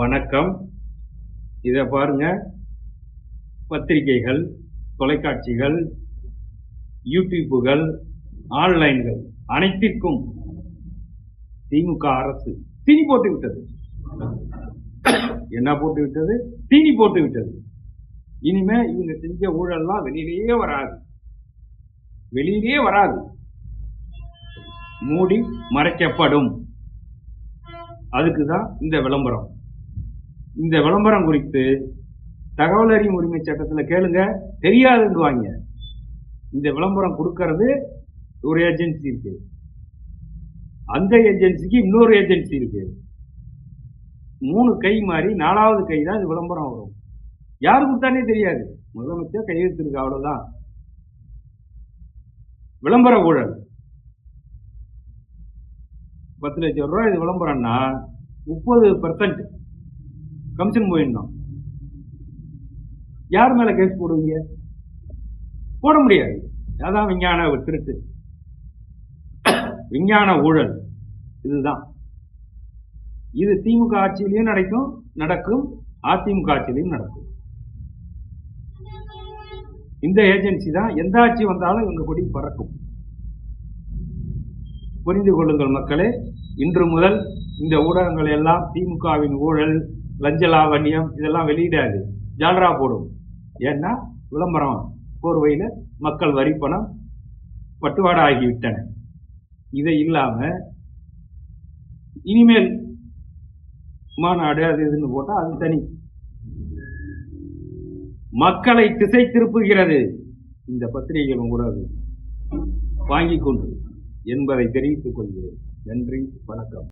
வணக்கம். இதை பாருங்க. பத்திரிகைகள் தொலைக்காட்சிகள் யூடியூப்புகள் ஆன்லைன்கள் அனைத்திற்கும் திமுக அரசு தீனி போட்டு விட்டது. என்ன போட்டு விட்டது? தீனி போட்டு விட்டது. இனிமே இவங்க செஞ்ச ஊழல்லாம் வெளியிலேயே வராது. வெளியிலேயே வராது. மூடி மறைக்கப்படும். அதுக்கு தான் இந்த விளம்பரம். இந்த விளம்பரம் குறித்து தகவல் அறியும் உரிமை சட்டத்தில் கேளுங்க தெரியாதுன்னு வாங்க இந்த விளம்பரம் கொடுக்கறது ஒரு ஏஜென்சி இருக்கு. அந்த ஏஜென்சிக்கு இன்னொரு ஏஜென்சி இருக்கு. மூணு கை மாறி நாலாவது கை தான் இந்த விளம்பரம் வரும். யாரு கொடுத்தானே தெரியாது. முதலமைச்சர் கையெழுத்திருக்கு அவ்வளவுதான். விளம்பர ஊழல். பத்து லட்சம் ரூபாய் இது விளம்பரம்னா முப்பது பர்சன்ட் கமிஷன் போயிடணும். யார் மேல கேஸ் போடுவீங்க? போட முடியாது. அதான் விஞ்ஞான திருட்டு. விஞ்ஞான ஊழல். இதுதான். இது திமுக ஆட்சியிலையும் நடக்கும் நடக்கும் அதிமுக ஆட்சியிலையும் நடக்கும். இந்த ஏஜென்சி தான் எந்த ஆட்சி வந்தாலும் இவங்க கொடி பறக்கும். புரிந்து கொள்ளுங்கள் மக்களே இன்று முதல் இந்த ஊடகங்கள் எல்லாம் திமுகவின் ஊழல் லஞ்ச லாவண்யம் இதெல்லாம் வெளியிடாது. ஜாலரா போடும். ஏன்னா விளம்பரம் போர்வையில் மக்கள் வரி பணம் பட்டுவாடா ஆகிவிட்டன. இதை இல்லாம இனிமேல் மாநாடு அது இதுன்னு போட்டா அது தனி. மக்களை திசை திருப்புகிறது. இந்த பத்திரிகைகள் கூட வாங்கிக் கொண்டு என்பதை தெரிவித்துக் கொள்கிறேன். நன்றி வணக்கம்.